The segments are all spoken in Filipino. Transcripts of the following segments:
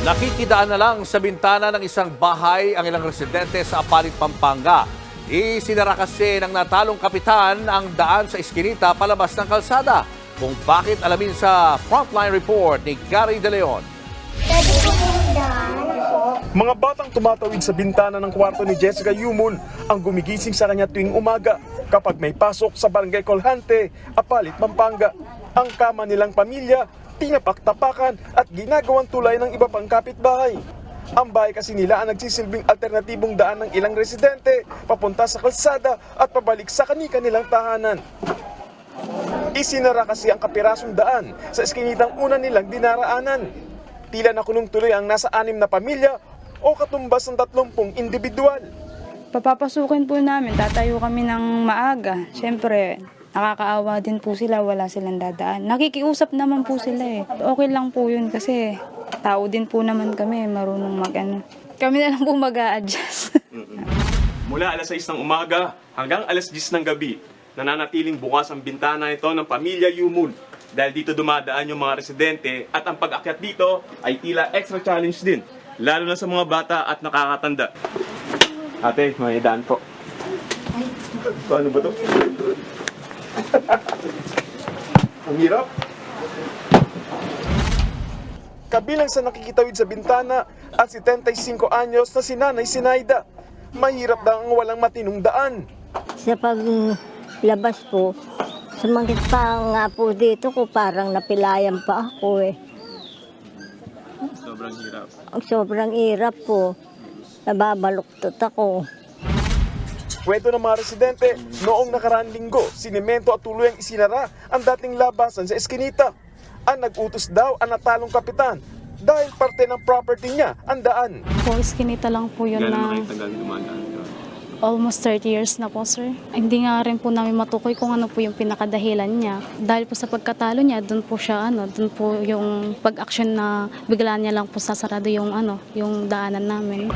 Nakikidaan na lang sa bintana ng isang bahay ang ilang residente sa Apalit, Pampanga. Isinara kasi ng natalong kapitan ang daan sa Eskinita palabas ng kalsada. Kung bakit alamin sa Frontline Report ni Gary De Leon. Pwede po pindahan po. Mga batang tumatawid sa bintana ng kwarto ni Jessica Yumon ang gumigising sa kanya tuwing umaga kapag may pasok sa Barangay Colhante, Apalit, Pampanga. Ang kama nilang pamilya, tinapaktapakan at ginagawang tulay ng iba pang kapitbahay. Ang bahay kasi nila ang nagsisilbing alternatibong daan ng ilang residente papunta sa kalsada at pabalik sa kanika nilang tahanan. Isinara kasi ang kapirasong daan sa eskinitang una nilang dinaraanan. Tila nakulong tuloy ang nasa anim na pamilya o katumbas ng tatlumpung individual. Papapasukin po namin, tatayo kami ng maaga. Siyempre, nakakaawa din po sila, wala silang dadaan. Nakikiusap naman po sila eh. Okay lang po yun kasi tao din po naman kami, marunong mag ano. Kami na lang po mag adjust Mula alas 6 ng umaga hanggang alas 10 ng gabi, nananatiling bukas ang bintana ito ng pamilya Yumul. Dahil dito dumadaan yung mga residente at ang pag-akyat dito ay tila extra challenge din. Lalo na sa mga bata at nakakatanda. Ate, may daan po. Ano ba to? Hirap. Kabilang sa nakikitawid sa bintana ang 75 anyos na si Nanay Sinaida. Mahirap daw ang walang matinong daan. Sa paglabas po, sumakit pa nga po dito ko parang napilayan pa ako eh. Sobrang hirap. Ang sobrang hirap po. Nababaluktot ako. Kwento ng mga residente, noong nakaraang linggo, sinimento at tuluyang isinara ang dating labasan sa Eskinita. Ang nag-utos daw ang natalong kapitan dahil parte ng property niya ang daan. Po, iskinita lang po yun na almost 30 years na po, sir. Hindi nga rin po namin matukoy kung ano po yung pinakadahilan niya. Dahil po sa pagkatalo niya, doon po siya, ano, doon po yung pag-action na bigla niya lang po sasarado yung, ano, yung daanan namin.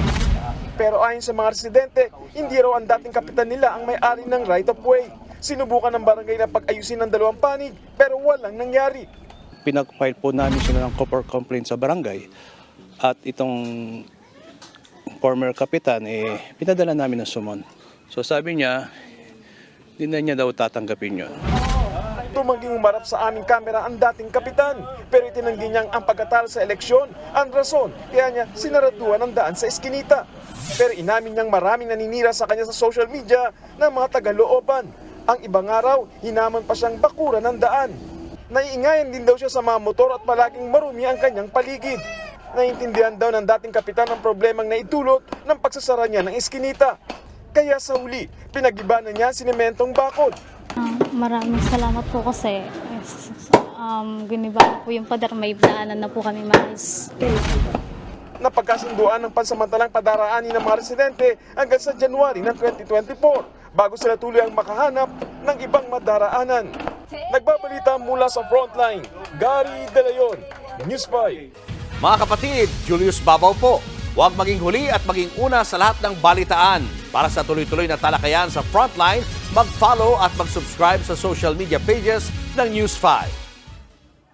Pero ayon sa mga residente, hindi raw ang dating kapitan nila ang may-ari ng right of way. Sinubukan ng barangay na pag-ayusin ng dalawang panig pero walang nangyari. pinag-file po namin sila ng copper complaint sa barangay at itong former kapitan eh pinadala namin ng sumon. So sabi niya, hindi na niya daw tatanggapin yun. Tumanging umarap sa aming kamera ang dating kapitan pero itinanggi niyang ang pagkatalo sa eleksyon ang rason kaya niya sinaraduan ang daan sa eskinita. Pero inamin niyang maraming naninira sa kanya sa social media ng mga tagalooban. Ang ibang araw, hinaman pa siyang bakura ng daan. Naiingayan din daw siya sa mga motor at palaging marumi ang kanyang paligid. Naiintindihan daw ng dating kapitan ang problemang naitulot ng pagsasara niya ng eskinita. Kaya sa huli, pinag-iba na niya sinementong bakod Ah, maraming salamat po kasi um, giniba po yung pader, may daanan na po kami malis. Na pagkasunduan ng pansamantalang padaraanin ng mga residente hanggang sa January ng 2024 bago sila tuloy ang makahanap ng ibang madaraanan. Nagbabalita mula sa frontline, Gary De Leon, News 5. Mga kapatid, Julius Babaw po. Huwag maging huli at maging una sa lahat ng balitaan. Para sa tuloy-tuloy na talakayan sa Frontline, mag-follow at mag-subscribe sa social media pages ng News 5.